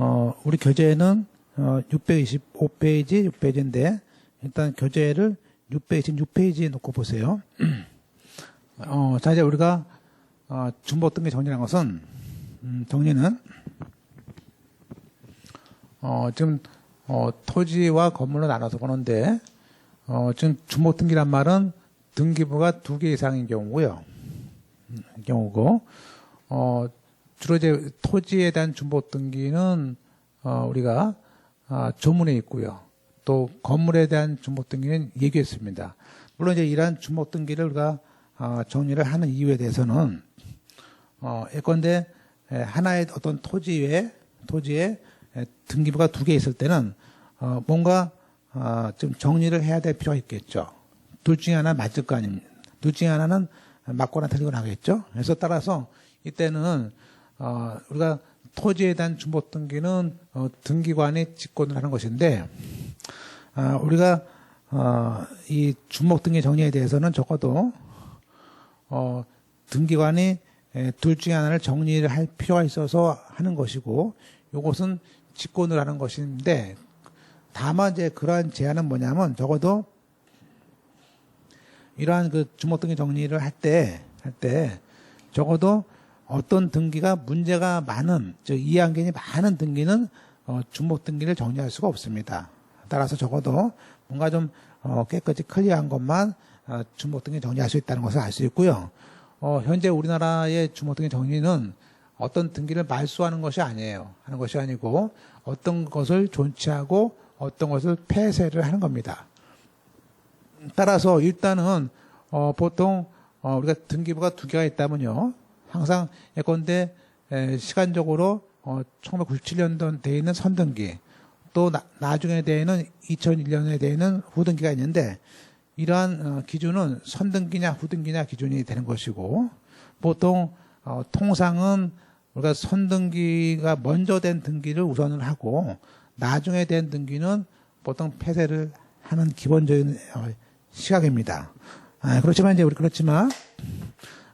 어, 우리 교재는 어, 625페이지, 6페이지인데 일단 교재를 626페이지에 놓고 보세요. 어, 자 이제 우리가 어, 등기 정리라는 것은 음, 정리는 어, 지금 어, 토지와 건물로 나눠서 보는데 어, 지금 중복 등기란 말은 등기부가 두 개 이상인 경우고요. 음, 경우고 어, 주로 이제 토지에 대한 중복 등기는 어, 우리가 아, 조문에 있고요. 또 건물에 대한 중복 등기는 얘기했습니다. 물론 이제 이러한 중복 등기를 우리가 아, 정리를 하는 이유에 대해서는 어, 예컨대 에, 하나의 어떤 토지에 토지에 에, 등기부가 두 개 있을 때는 어, 뭔가 어, 좀 정리를 해야 될 필요가 있겠죠. 둘 중에 하나 맞을 거 아닙니까? 둘 중에 하나는 맞거나 틀리거나 하겠죠. 그래서 따라서 이때는 어, 우리가 토지에 대한 중복 등기는 어, 등기관이 직권을 하는 것인데 아, 우리가 어, 이 중복 등기 정리에 대해서는 적어도 어, 등기관이 에, 둘 중에 하나를 정리를 할 필요가 있어서 하는 것이고 이것은 직권을 하는 것인데 다만 이제 그러한 제한은 뭐냐면 적어도 이러한 그 주목 등기 정리를 할 때 할때 적어도 어떤 등기가 문제가 많은 즉 이해한견이 많은 등기는 어, 주목 등기를 정리할 수가 없습니다. 따라서 적어도 뭔가 좀 어, 깨끗이 클리어한 것만 어, 주목 등기 정리할 수 있다는 것을 알 수 있고요. 어, 현재 우리나라의 주목 등기 정리는 어떤 등기를 말소하는 것이 아니에요. 하는 것이 아니고 어떤 것을 존치하고 어떤 것을 폐쇄를 하는 겁니다. 따라서 일단은 어, 보통 어, 우리가 등기부가 두 개가 있다면요. 항상 예컨대 에, 시간적으로 어, 1997년도에 돼 있는 선등기 또 나, 중에 대해는 2001년에 대해는 후등기가 있는데 이러한 어, 기준은 선등기냐 후등기냐 기준이 되는 것이고 보통 어, 통상은 우리가 선등기가 먼저 된 등기를 우선을 하고 나중에 된 등기는 보통 폐쇄를 하는 기본적인 어, 시각입니다. 아, 그렇지만 이제 우리 그렇지만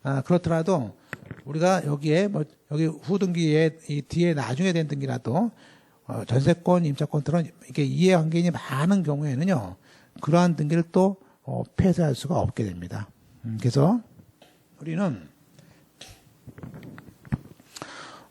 아, 그렇더라도 우리가 여기에 뭐 여기 후등기에 이 뒤에 나중에 된 등기라도 어, 전세권, 임차권들은 이게 이해관계인이 많은 경우에는요 그러한 등기를 또 어, 폐쇄할 수가 없게 됩니다. 음, 그래서 우리는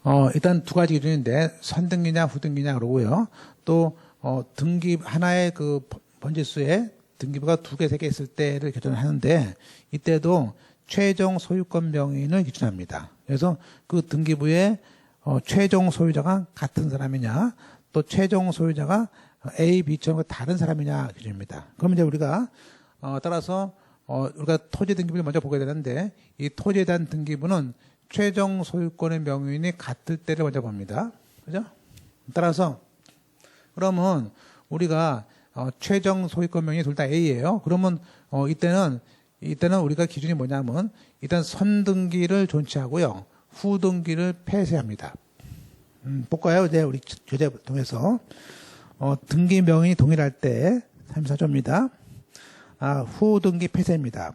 어, 일단 두 가지 기준인데 선등기냐 후등기냐 그러고요. 또 어, 등기 하나의 그 번지수에 등기부가 두 개, 세 개 있을 때를 기준하는데 이때도 최종 소유권 명의인을 기준합니다. 그래서 그 등기부의 어, 최종 소유자가 같은 사람이냐, 또 최종 소유자가 A, B처럼 다른 사람이냐 기준입니다. 그러면 이제 우리가 어, 따라서 어, 우리가 토지 등기부를 먼저 보게 되는데 이 토지에 대한 등기부는 최종 소유권의 명의인이 같을 때를 먼저 봅니다. 그죠? 따라서 그러면 우리가 어, 최종 소유권 명의 둘 다 A예요. 그러면 어, 이때는 이때는 우리가 기준이 뭐냐면 일단 선등기를 존치하고요. 후등기를 폐쇄합니다. 음, 볼까요? 이제 우리 교재 통해서 어, 등기 명의 동일할 때 34조입니다. 아, 후등기 폐쇄입니다.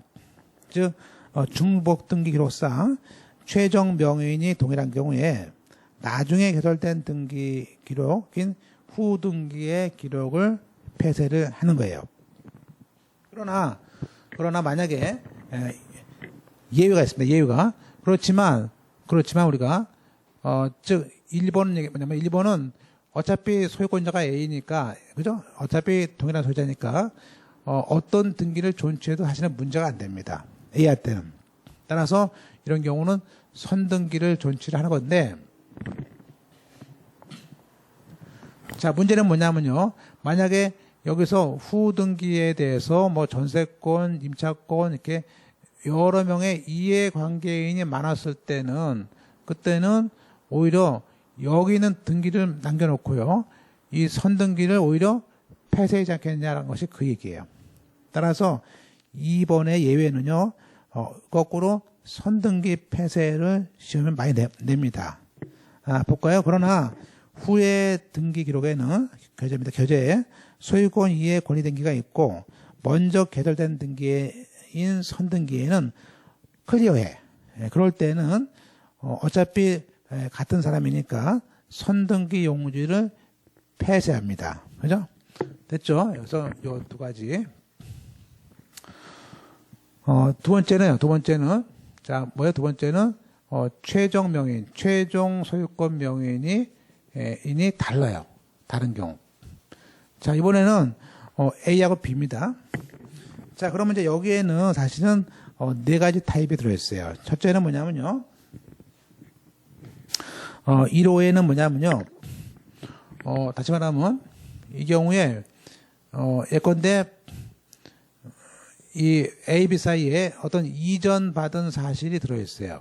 즉 어, 중복 등기 기록상 최종 명의인이 동일한 경우에 나중에 개설된 등기 기록인 후등기의 기록을 폐쇄를 하는 거예요. 그러나 그러나 만약에 예외가 있습니다. 예외가 그렇지만 그렇지만 우리가 어, 즉 1번은 얘기 뭐냐면 1번은 어차피 소유권자가 A니까 그죠? 어차피 동일한 소유자니까 어, 어떤 등기를 존치해도 사실은 문제가 안 됩니다. A 할 때는 따라서 이런 경우는 선등기를 존치를 하는 건데 자 문제는 뭐냐면요 만약에 여기서 후등기에 대해서 뭐 전세권, 임차권 이렇게 여러 명의 이해관계인이 많았을 때는 그때는 오히려 여기 있는 등기를 남겨놓고요. 이 선등기를 오히려 폐쇄하지 않겠냐는 것이 그 얘기예요. 따라서 2번의 예외는요. 어, 거꾸로 선등기 폐쇄를 시험에 많이 내, 냅니다. 아, 볼까요? 그러나 후에 등기 기록에는 교재입니다. 교재에 소유권 이해 권리 등기가 있고 먼저 개설된 등기인 선등기에는 클리어해. 예, 그럴 때는 어, 어차피 같은 사람이니까 선등기 용지를 폐쇄합니다. 그죠? 됐죠? 여기서 요 두 가지. 어, 두 번째는, 두 번째는, 자, 뭐야, 두 번째는, 어, 최종 명인, 최종 소유권 명인이, 에, 인이 달라요. 다른 경우. 자, 이번에는, 어, A하고 B입니다. 자, 그러면 이제 여기에는 사실은, 어, 네 가지 타입이 들어있어요. 첫째는 뭐냐면요. 어, 1호에는 뭐냐면요. 어, 다시 말하면, 이 경우에, 어, 예컨대, 이 A, B 사이에 어떤 이전 받은 사실이 들어있어요.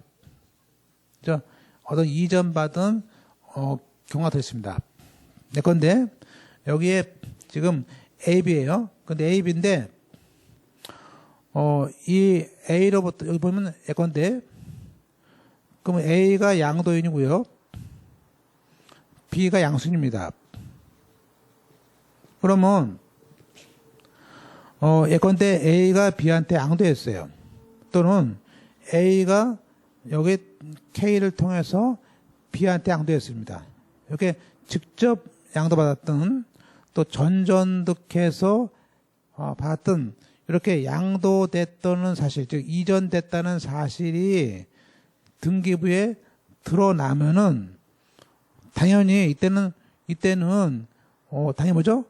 저, 어떤 이전 받은, 어, 경우가 들어있습니다. 예컨대, 여기에 지금 A, B예요 근데 A, B인데, 어, 이 A로부터, 여기 보면 예컨대, 그러면 A가 양도인이고요. B가 양순입니다. 그러면 어, 예컨대 A가 B한테 양도했어요. 또는 A가 여기 K를 통해서 B한테 양도했습니다. 이렇게 직접 양도받았던 또 전전득해서 어, 받았던 이렇게 양도됐다는 사실, 즉 이전됐다는 사실이 등기부에 드러나면은 당연히 이때는 이때는 어 당연히 뭐죠?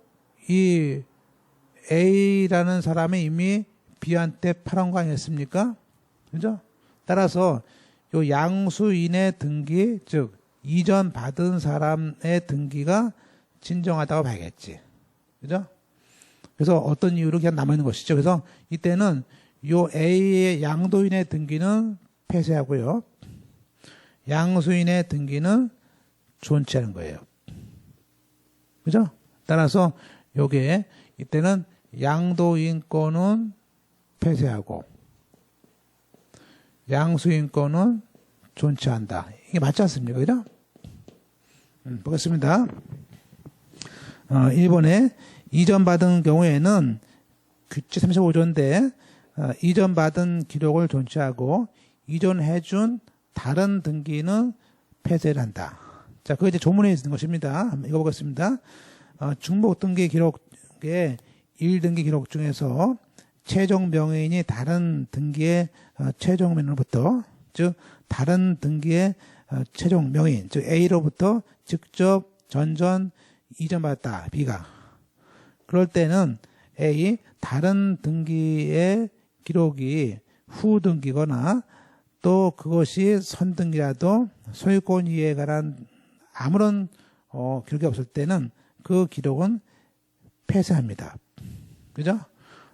이 A라는 사람이 이미 B한테 팔은 거 아니었습니까? 그죠? 따라서 요 양수인의 등기, 즉 이전 받은 사람의 등기가 진정하다고 봐야겠지. 그죠? 그래서 어떤 이유로 그냥 남아 있는 것이죠. 그래서 이때는 요 A의 양도인의 등기는 폐쇄하고요. 양수인의 등기는 존치하는 거예요. 그죠? 따라서 요게 이때는 양도인권은 폐쇄하고 양수인권은 존치한다. 이게 맞지 않습니까? 그죠? 음, 보겠습니다. 어, 1번에 이전받은 경우에는 규칙 35조인데 어, 이전받은 기록을 존치하고 이전해준 다른 등기는 폐쇄를 한다. 자, 그거 이제 조문에 있는 것입니다. 한번 읽어보겠습니다. 어, 중복 등기 기록의 1등기 기록 중에서 최종 명의인이 다른 등기의 어, 최종 명의로부터 즉 다른 등기의 어, 최종 명의인 즉 A로부터 직접 전전 이전받았다 B가 그럴 때는 A 다른 등기의 기록이 후 등기거나 또 그것이 선등기라도 소유권 이해에 관한 아무런 어, 기록이 없을 때는 그 기록은 폐쇄합니다. 그죠?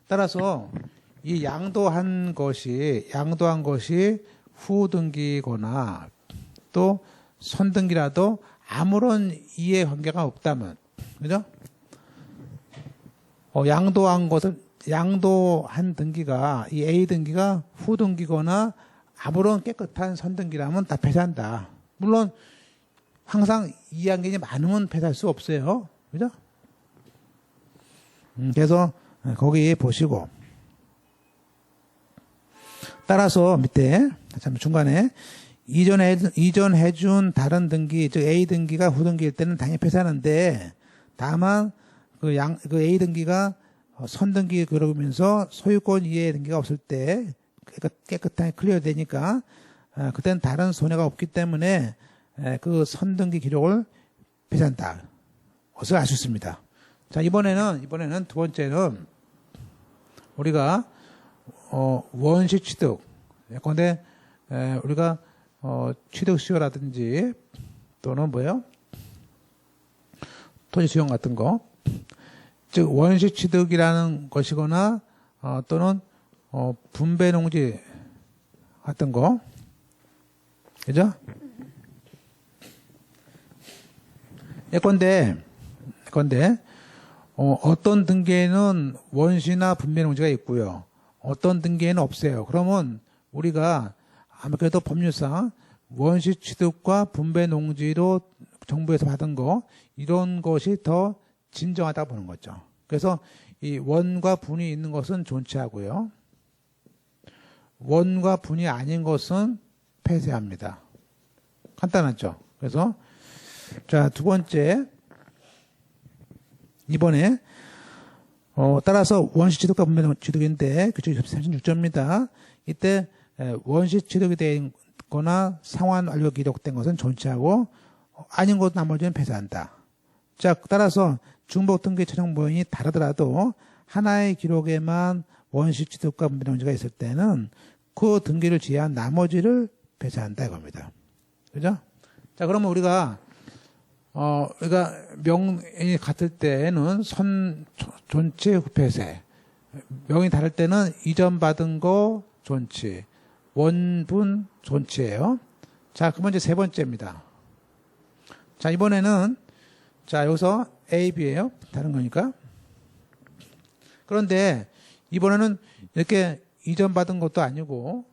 따라서 이 양도한 것이 양도한 것이 후등기거나 또 선등기라도 아무런 이해 관계가 없다면 그죠? 어, 양도한 것을 양도한 등기가 이 A 등기가 후 등기거나 아무런 깨끗한 선등기라면 다 폐쇄한다. 물론 항상 이해관계이 많으면 폐쇄할 수 없어요. 그죠? 음, 그래서 거기 보시고 따라서 밑에 참 중간에 이전해 이전해 준 다른 등기 즉 A 등기가 후등기일 때는 당연히 폐쇄하는데 다만 그 양 그 A 등기가 선등기 그러면서 소유권 이해 등기가 없을 때 깨끗 하게 클리어 되니까 아, 그때는 다른 손해가 없기 때문에 그 선등기 기록을 폐쇄한다. 것을 알 수 있습니다. 자 이번에는 이번에는 두 번째는 우리가 어, 원시 취득 예컨대 에, 우리가 어, 취득 수요라든지 또는 뭐요 토지 수용 같은 거, 즉 원시 취득이라는 것이거나 어, 또는 어, 분배 농지 같은 거, 그죠? 예컨대 예컨대 어, 어떤 등기에는 원시나 분배 농지가 있고요. 어떤 등기에는 없어요. 그러면 우리가 아무래도 법률상 원시 취득과 분배 농지로 정부에서 받은 거 이런 것이 더 진정하다 보는 거죠. 그래서 이 원과 분이 있는 것은 존치하고요. 원과 분이 아닌 것은 폐쇄합니다. 간단하죠. 그래서 자, 두 번째. 이번에, 어, 따라서 원시 지도과 분명 지도인데, 그쪽이 36점입니다. 이때, 에, 원시 지도이 되거나 상환 완료 기록된 것은 존치하고, 어, 아닌 것 나머지는 폐쇄한다. 자, 따라서 중복 등기 최종 모형이 다르더라도 하나의 기록에만 원시 지도과 분명지가 있을 때는 그 등기를 제한 나머지를 폐쇄한다 이겁니다. 그죠? 자, 그러면 우리가 어, 우리가 명이 같을 때는 선 존치 후폐쇄, 명이 다를 때는 이전 받은 거 존치, 원분 존치예요. 자, 그러면 이제 세 번째입니다. 자, 이번에는 자, 여기서 A, B예요. 다른 거니까. 그런데 이번에는 이렇게 이전 받은 것도 아니고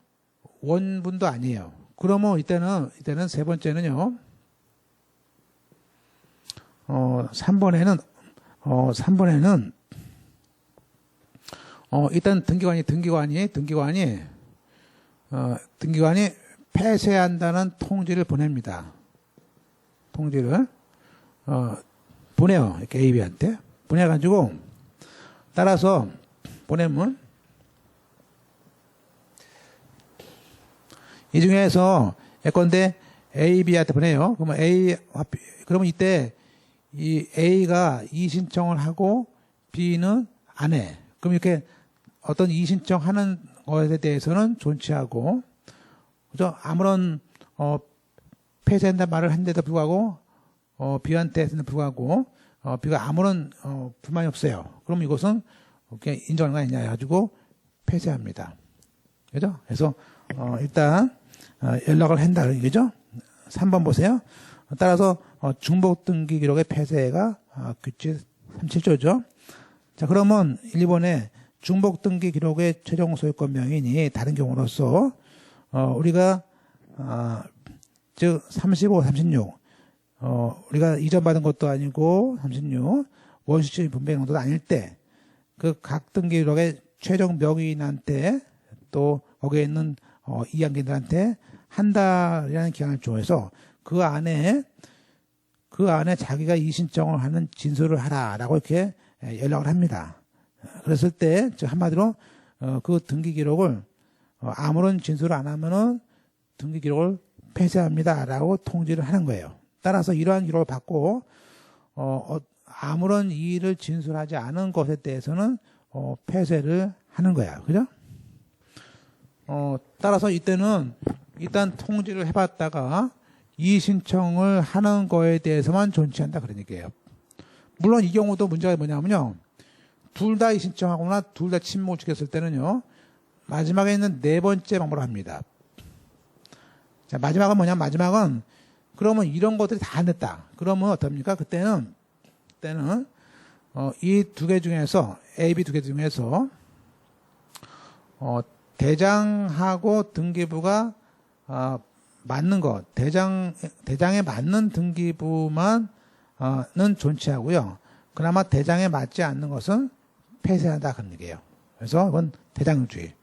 원분도 아니에요. 그러면 이때는 이때는 세 번째는요. 어, 3번에는 어, 3번에는 어, 일단 등기관이 등기관이 등기관이 어, 등기관이 폐쇄한다는 통지를 보냅니다. 통지를 어, 보내요. 이렇게 AB한테 보내가지고 따라서 보내면 이 중에서 예컨대 A, B한테 보내요. 그러면 A, 그러면 이때 이 A가 이신청을 하고 B는 안 해. 그럼 이렇게 어떤 이신청하는 것에 대해서는 존치하고, 그죠? 아무런, 어, 폐쇄한다 말을 한데도 불구하고, 어, B한테는 불구하고, 어, B가 아무런, 어, 불만이 없어요. 그럼 이것은 그냥 인정하는 거 아니냐 해가지고 폐쇄합니다. 그죠? 그래서, 어, 일단, 어, 연락을 한다. 그죠? 3번 보세요. 따라서 어, 중복 등기 기록의 폐쇄가 어, 규칙 37조죠. 자, 그러면 1번에 중복 등기 기록의 최종 소유권 명인이 다른 경우로서 어, 우리가 어, 즉 35, 36 어, 우리가 이전 받은 것도 아니고 36 원시적 분배 정도도 아닐 때 그 각 등기 기록의 최종 명인한테 또 거기에 있는 어, 이양기들한테 한 달이라는 기간을 줘서 그 안에 그 안에 자기가 이신청을 하는 진술을 하라라고 이렇게 연락을 합니다. 그랬을 때 한마디로 어, 그 등기 기록을 어, 아무런 진술을 안 하면은 등기 기록을 폐쇄합니다라고 통지를 하는 거예요. 따라서 이러한 기록을 받고 어, 아무런 이의를 진술하지 않은 것에 대해서는 폐쇄를 하는 거야. 그죠? 따라서 이때는 일단 통지를 해봤다가 이 신청을 하는 거에 대해서만 존치한다 얘기예요. 물론 이 경우도 문제가 뭐냐면요. 둘다이 신청하거나 둘 다 침묵을 지켰을 때는요. 마지막에 있는 네 번째 방법을 합니다. 자, 마지막은 뭐냐? 마지막은 그러면 이런 것들이 다 안 됐다. 그러면 어떻습니까? 그때는 그때는 어, 이 두 개 중에서 A, B 두 개 중에서 어, 대장하고 등기부가 어, 맞는 것, 대장, 대장에 맞는 등기부만은 어, 존치하고요. 그나마 대장에 맞지 않는 것은 폐쇄한다 그런 얘기예요. 그래서 이건 대장주의.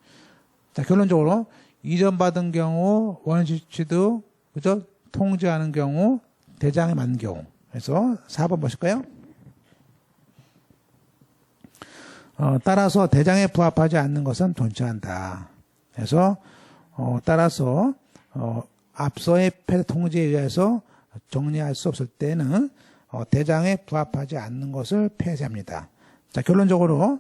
자, 결론적으로 이전받은 경우 원시치도 그죠? 통지하는 경우 대장에 맞는 경우. 그래서 4번 보실까요? 어, 따라서 대장에 부합하지 않는 것은 존치한다. 그래서 어, 따라서 어, 앞서의 패 통지에 의해서 정리할 수 없을 때는 어, 대장에 부합하지 않는 것을 폐쇄합니다. 자 결론적으로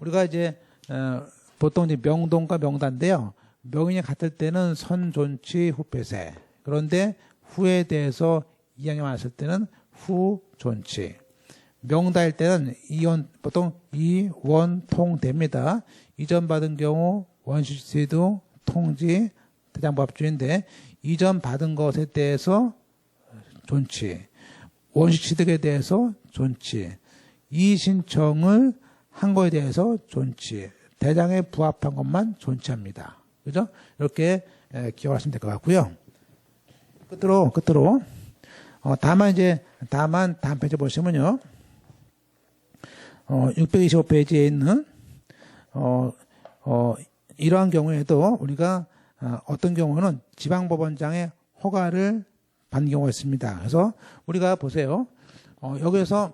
우리가 이제 어, 보통 이제 명동과 명단인데요. 명인이 같을 때는 선존치 후폐쇄. 그런데 후에 대해서 이양이 많았을 때는 후존치. 명다일 때는 이원 보통 이원통됩니다. 이전 받은 경우 원시시도 통지 대장법주인데 이전 받은 것에 대해서 존치, 원시 취득에 대해서 존치, 이 신청을 한 거에 대해서 존치, 대장에 부합한 것만 존치합니다. 그죠? 이렇게 기억하시면 될 것 같고요. 끝으로, 끝으로, 어, 다만 이제, 다만 다음 페이지 보시면요. 어, 625페이지에 있는, 어, 어, 이러한 경우에도 우리가 어, 어떤 경우는 지방법원장의 허가를 받는 경우가 있습니다. 그래서 우리가 보세요. 어, 여기에서 음,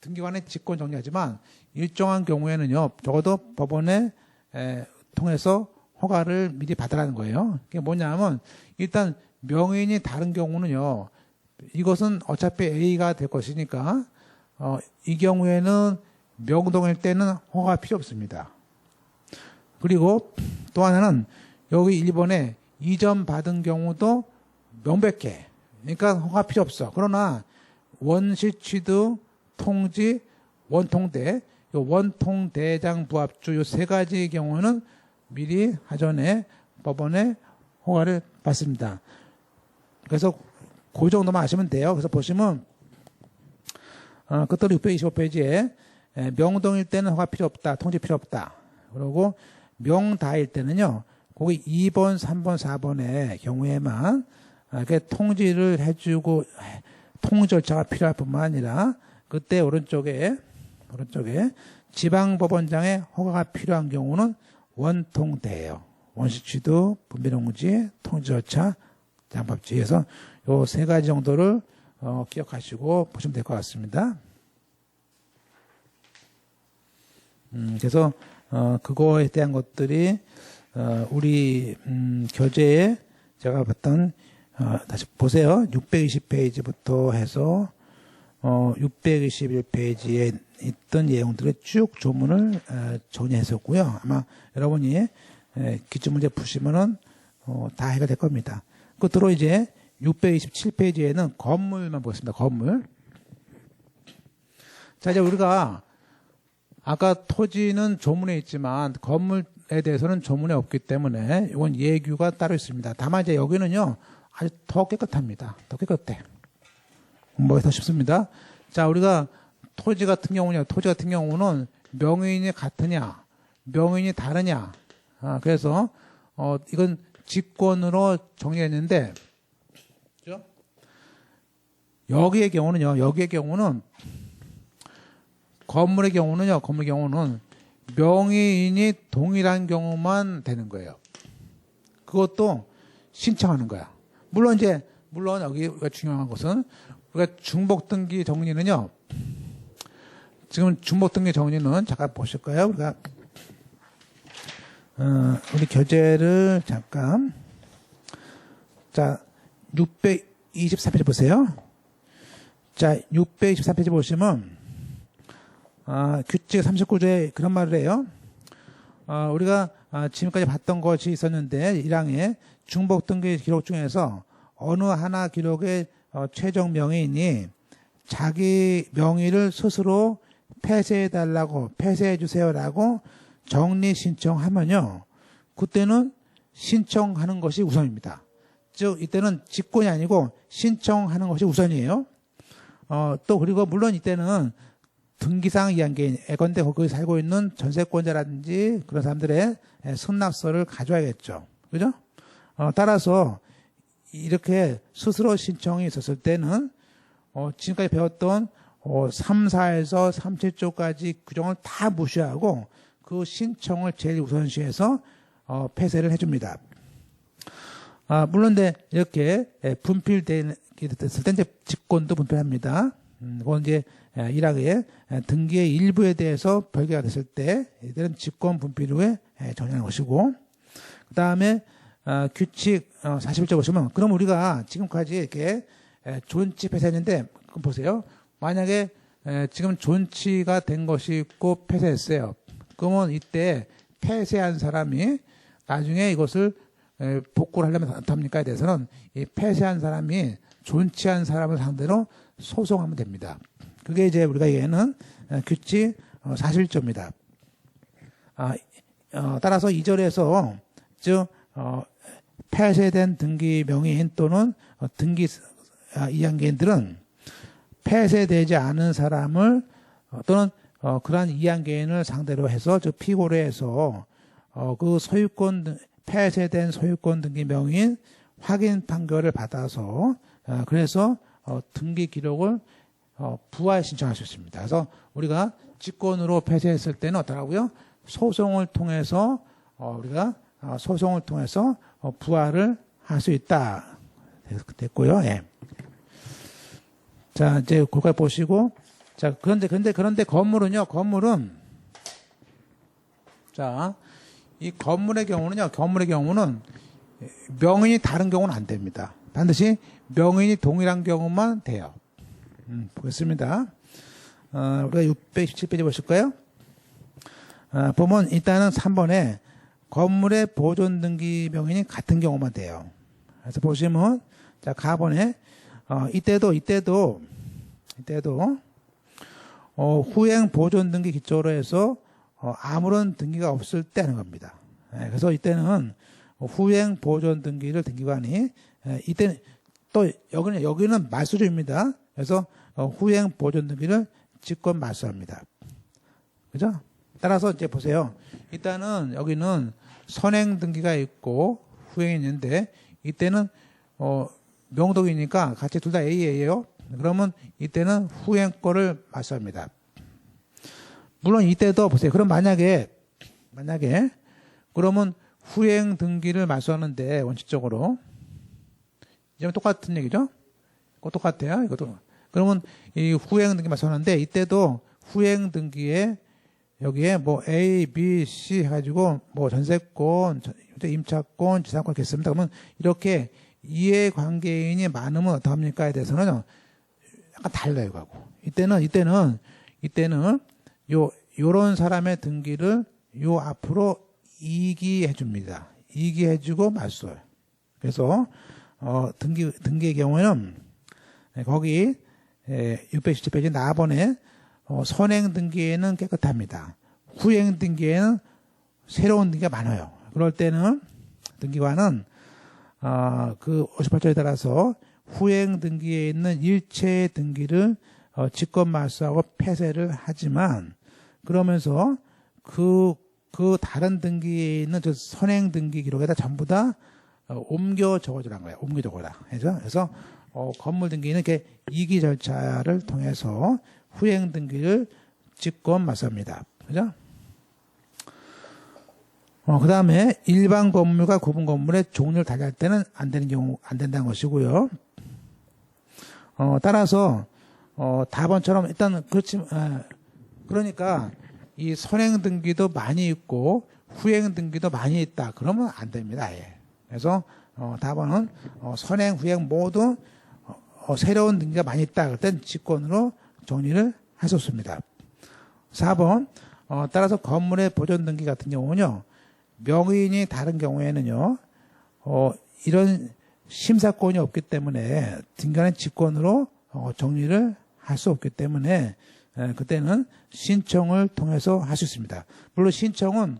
등기관의 직권 정리하지만 일정한 경우에는요, 적어도 법원에 에, 통해서 허가를 미리 받으라는 거예요. 그게 뭐냐면 일단 명의인이 다른 경우는요, 이것은 어차피 A가 될 것이니까 어, 이 경우에는 명동일 때는 허가 필요 없습니다. 그리고 또 하나는 여기 1번에 이전 받은 경우도 명백해. 그러니까 허가 필요 없어. 그러나 원시 취득, 통지, 원통대, 요 원통대장 부합주 요 세 가지 경우는 미리 하전에 법원에 허가를 받습니다. 그래서 그 정도만 아시면 돼요. 그래서 보시면 어, 끝으로 625페이지에 명동일 때는 허가 필요 없다. 통지 필요 없다. 그리고 명다일 때는요. 거기 2번, 3번, 4번의 경우에만 이렇게 통지를 해주고 통지 절차가 필요할 뿐만 아니라 그때 오른쪽에 오른쪽에 지방법원장의 허가가 필요한 경우는 원통대예요. 원시취도, 분비농지, 통지 절차, 장법지에서 요 세 가지 정도를 어, 기억하시고 보시면 될 것 같습니다. 음, 그래서 어, 그거에 대한 것들이 어, 우리 음, 교재에 제가 봤던 어, 다시 보세요. 620페이지부터 해서 어, 621페이지에 있던 내용들을 쭉 조문을 어, 정리했었고요. 아마 여러분이 에, 기출문제 푸시면은 어, 다 해결될 겁니다. 끝으로 이제 627페이지에는 건물만 보겠습니다. 건물. 자, 이제 우리가 아까 토지는 조문에 있지만 건물에 대해서는 조문에 없기 때문에 이건 예규가 따로 있습니다. 다만 이제 여기는요 아주 더 깨끗합니다. 더 깨끗해. 공부가 더 쉽습니다. 자, 우리가 토지 같은 경우냐, 토지 같은 경우는 명의인이 같으냐, 명의인이 다르냐. 아, 그래서 어, 이건 직권으로 정리했는데? 여기의 경우는요, 여기의 경우는 건물의 경우는요, 건물의 경우는 명의인이 동일한 경우만 되는 거예요. 그것도 신청하는 거야. 물론 이제, 물론 여기 우리가 중요한 것은 우리가 중복등기 정리는요, 지금 중복등기 정리는 잠깐 보실까요? 우리가, 어, 우리 교재를 잠깐, 자, 624페이지 보세요. 자, 624페이지 보시면, 아, 규칙 39조에 그런 말을 해요. 아, 우리가 아, 지금까지 봤던 것이 있었는데 1항에 중복 등기 기록 중에서 어느 하나 기록의 어, 최종 명의인이 자기 명의를 스스로 폐쇄해 달라고 폐쇄해 주세요라고 정리 신청하면요. 그때는 신청하는 것이 우선입니다. 즉 이때는 직권이 아니고 신청하는 것이 우선이에요. 어, 또 그리고 물론 이때는 등기상 이한개인, 예컨대 거기 살고 있는 전세권자라든지 그런 사람들의 승낙서를 가져야겠죠. 그죠? 어, 따라서 이렇게 스스로 신청이 있었을 때는 어, 지금까지 배웠던 어, 3, 4에서 3, 7조까지 규정을 다 무시하고 그 신청을 제일 우선시해서 어, 폐쇄를 해줍니다. 아, 물론 데 이렇게 분필됐을 때 이제 직권도 분필합니다. 음, 그건 이제 일학의 등기의 일부에 대해서 별개가 됐을 때 이들은 직권 분필 후에 정리하는 것이고 그 다음에 어, 규칙 41조 어, 보시면 그럼 우리가 지금까지 이렇게 존치 폐쇄했는데 그럼 보세요. 만약에 지금 존치가 된 것이 있고 폐쇄했어요. 그러면 이때 폐쇄한 사람이 나중에 이것을 복구를 하려면 어떡합니까에 대해서는 이 폐쇄한 사람이 존치한 사람을 상대로 소송하면 됩니다. 그게 이제 우리가 얘기하는 규칙 41조입니다. 아, 어, 따라서 2절에서 즉 어, 폐쇄된 등기 명의인 또는 어, 등기 아, 이양개인들은 폐쇄되지 않은 사람을 어, 또는 어, 그러한 이양개인을 상대로 해서 즉 어, 그 소유권 폐쇄된 소유권 등기 명의인 확인 판결을 받아서 어, 그래서 어, 등기 기록을 어, 부활 신청할 수 있습니다. 그래서 우리가 직권으로 폐쇄했을 때는 어떠라고요? 소송을 통해서 어, 우리가 어, 소송을 통해서 어, 부활을 할 수 있다. 됐고요. 예. 자, 이제 그걸 보시고 자, 그런데 근데 그런데 건물은요. 건물은 자, 이 건물의 경우는요. 건물의 경우는 명인이 다른 경우는 안 됩니다. 반드시 명인이 동일한 경우만 돼요. 음, 보겠습니다. 어, 우리가 617페이지 보실까요? 어, 보면 일단은 3번에 건물의 보존 등기 명인이 같은 경우만 돼요. 그래서 보시면 자 가번에 어, 이때도 이때도 이때도 어, 후행 보존 등기 기초로 해서 어, 아무런 등기가 없을 때 하는 겁니다. 예, 그래서 이때는 후행 보존 등기를 등기관이 예, 이때는 또 여기는 여기는 말소주입니다. 그래서 어, 후행 보존 등기를 직권 말소합니다. 그죠? 따라서 이제 보세요. 일단은 여기는 선행 등기가 있고 후행이 있는데 이때는 어 명독이니까 같이 둘 다 A예요. 그러면 이때는 후행 거를 말소합니다. 물론 이때도 보세요. 그럼 만약에 만약에 그러면 후행 등기를 말소하는데 원칙적으로 이제 똑같은 얘기죠. 그거 똑같아요. 이것도 그러면 이 후행 등기 말소하는데 이때도 후행 등기에 여기에 뭐 A, B, C 해가지고 뭐 전세권, 임차권, 지상권 이렇게 습니다 그러면 이렇게 이해관계인이 많으면 어떡합니까에 대해서는 약간 달라요, 가고. 이때는, 이때는, 이때는 요, 요런 사람의 등기를 요 앞으로 이기해 줍니다. 이기해 주고 말소요. 그래서, 어, 등기, 등기의 경우에는 거기, 에, 617페이지 나번에 어, 선행 등기에는 깨끗합니다. 후행 등기에는 새로운 등기가 많아요. 그럴 때는 등기관은 어, 그 58조에 따라서 후행 등기에 있는 일체 등기를 어, 직권 말소하고 폐쇄를 하지만 그러면서 그, 그 다른 등기에 있는 저 선행 등기 기록에다 전부 다 어, 옮겨 적어주란 거예요. 옮겨 적어라. 그래서, 그래서 어, 건물 등기는 이렇게 이기 절차를 통해서 후행 등기를 직권 맞습니다. 그죠? 어, 그 다음에 일반 건물과 구분 건물의 종류를 달리할 때는 안 되는 경우, 안 된다는 것이고요. 어, 따라서, 어, 답안처럼 일단 그렇지, 에, 그러니까 이 선행 등기도 많이 있고 후행 등기도 많이 있다. 그러면 안 됩니다. 예. 그래서, 어, 답안은 어, 선행, 후행 모두 어, 어, 새로운 등기가 많이 있다. 그럴 땐 직권으로 정리를 하셨습니다. 4번 어, 따라서 건물의 보존 등기 같은 경우는요. 명의인이 다른 경우에는요. 어, 이런 심사권이 없기 때문에 등기하는 직권으로 어, 정리를 할 수 없기 때문에 에, 그때는 신청을 통해서 할 수 있습니다. 물론 신청은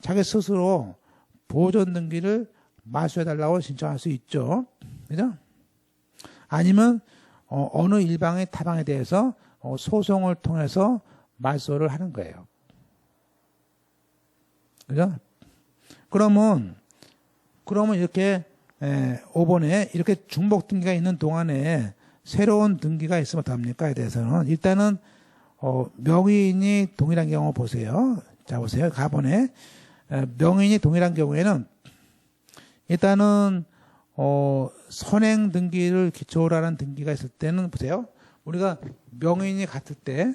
자기 스스로 보존 등기를 마수해달라고 신청할 수 있죠. 그죠? 아니면 어, 어느 일방의 타방에 대해서 어, 소송을 통해서 말소를 하는 거예요. 그죠? 그러면, 그러면 이렇게, 에, 5번에 이렇게 중복 등기가 있는 동안에 새로운 등기가 있으면 어떡합니까에 대해서는 일단은, 어, 명의인이 동일한 경우 보세요. 자, 보세요. 가번에. 에, 명의인이 동일한 경우에는 일단은, 어, 선행 등기를 기초로 하는 등기가 있을 때는 보세요. 우리가 명인이 같을 때,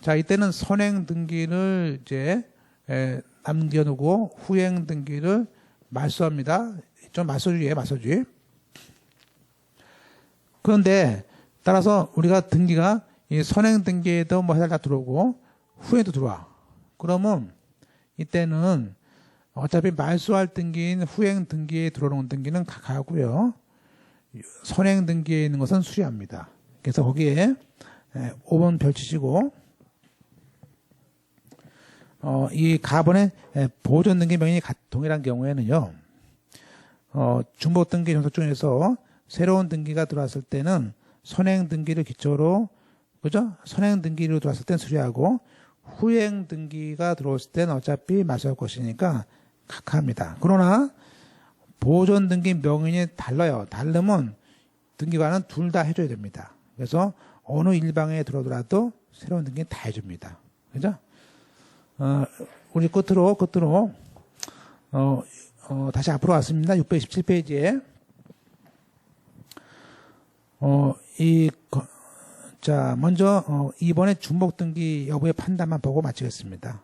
자, 이때는 선행 등기를 이제 에, 남겨놓고 후행 등기를 말소합니다. 좀 말소주의에 말소주의. 그런데 따라서 우리가 등기가 이 선행 등기에도 뭐 해달라 들어오고 후에도 들어와. 그러면 이때는 어차피 말소할 등기인 후행 등기에 들어오는 등기는 각하고요. 선행 등기에 있는 것은 수리합니다. 그래서 거기에 5번 별치시고 어, 이 가번의 보존 등기 명령이 동일한 경우에는요. 어, 중복 등기 종속 중에서 새로운 등기가 들어왔을 때는 선행 등기를 기초로 그죠? 선행 등기로 들어왔을 때는 수리하고 후행 등기가 들어왔을 때는 어차피 마소할 것이니까 각하합니다. 그러나 보존 등기 명인이 달라요. 다르면 등기관은 둘 다 해줘야 됩니다. 그래서 어느 일방에 들어오더라도 새로운 등기 다 해줍니다. 그죠? 어, 우리 끝으로, 끝으로, 어, 어, 다시 앞으로 왔습니다. 627페이지에. 어, 이, 거- 자, 먼저, 어, 이번에 중복 등기 여부의 판단만 보고 마치겠습니다.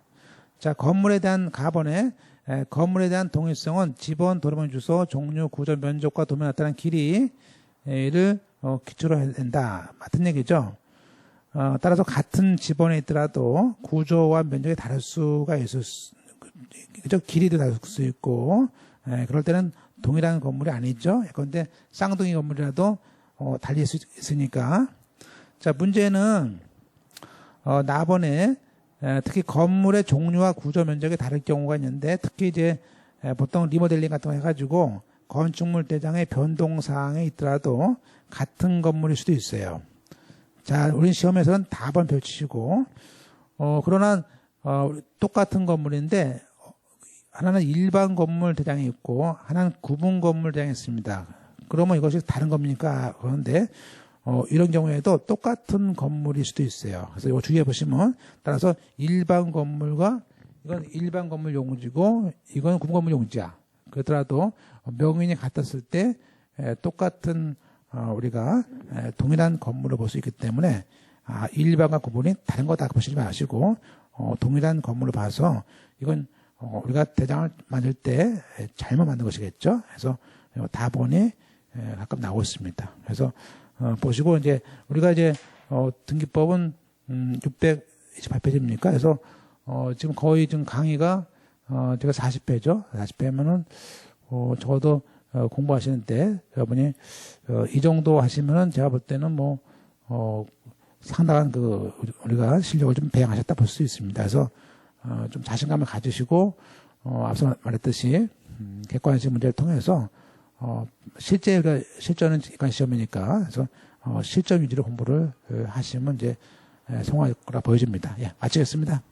자, 건물에 대한 가번에, 에, 건물에 대한 동일성은 지번, 도로명 주소, 종류, 구조, 면적과 도면 나타난 길이를 어, 기초로 해야 된다. 같은 얘기죠. 어, 따라서 같은 지번에 있더라도 구조와 면적이 다를 수가 있을 수, 그죠? 길이도 다를 수 있고, 에, 그럴 때는 동일한 건물이 아니죠. 그런데 쌍둥이 건물이라도 어, 달릴 수 있으니까. 자, 문제는 어, 나번에 에, 특히 건물의 종류와 구조 면적이 다를 경우가 있는데 특히 이제 에, 보통 리모델링 같은 거 해가지고 건축물 대장의 변동 사항에 있더라도 같은 건물일 수도 있어요. 자, 우리 시험에서는 답은 펼치시고 어, 그러나 어, 똑같은 건물인데 어, 하나는 일반 건물 대장이 있고 하나는 구분 건물 대장이 있습니다. 그러면 이것이 다른 겁니까? 그런데 어, 이런 경우에도 똑같은 건물일 수도 있어요. 그래서 이거 주의해 보시면 따라서 일반 건물과 이건 일반 건물 용지고 이건 구분 건물 용지야. 그렇더라도 명인이 같았을 때 에, 똑같은 어, 우리가 에, 동일한 건물을 볼 수 있기 때문에 아, 일반과 구분이 다른 거다 보시지 마시고 어, 동일한 건물을 봐서 이건 어, 우리가 대장을 만들 때 에, 잘못 만든 것이겠죠. 그래서 에, 가끔 나오고 있습니다. 그래서 어, 보시고 이제 우리가 이제 어, 등기법은 음, 628페이지입니까? 그래서 어, 지금 거의 지금 강의가 어, 제가 40회죠. 40회면은 어, 적어도 어, 공부하시는데 여러분이 어, 이 정도 하시면은 제가 볼 때는 뭐 어, 상당한 그 우리가 실력을 좀 배양하셨다 볼 수 있습니다. 그래서 어, 좀 자신감을 가지시고 어, 앞서 말했듯이 음, 객관식 문제를 통해서 어, 실제 그 실전은 객관 시험이니까 그래서 어, 실전 위주로 공부를 어, 하시면 이제 에, 성과가 보여집니다. 예, 마치겠습니다.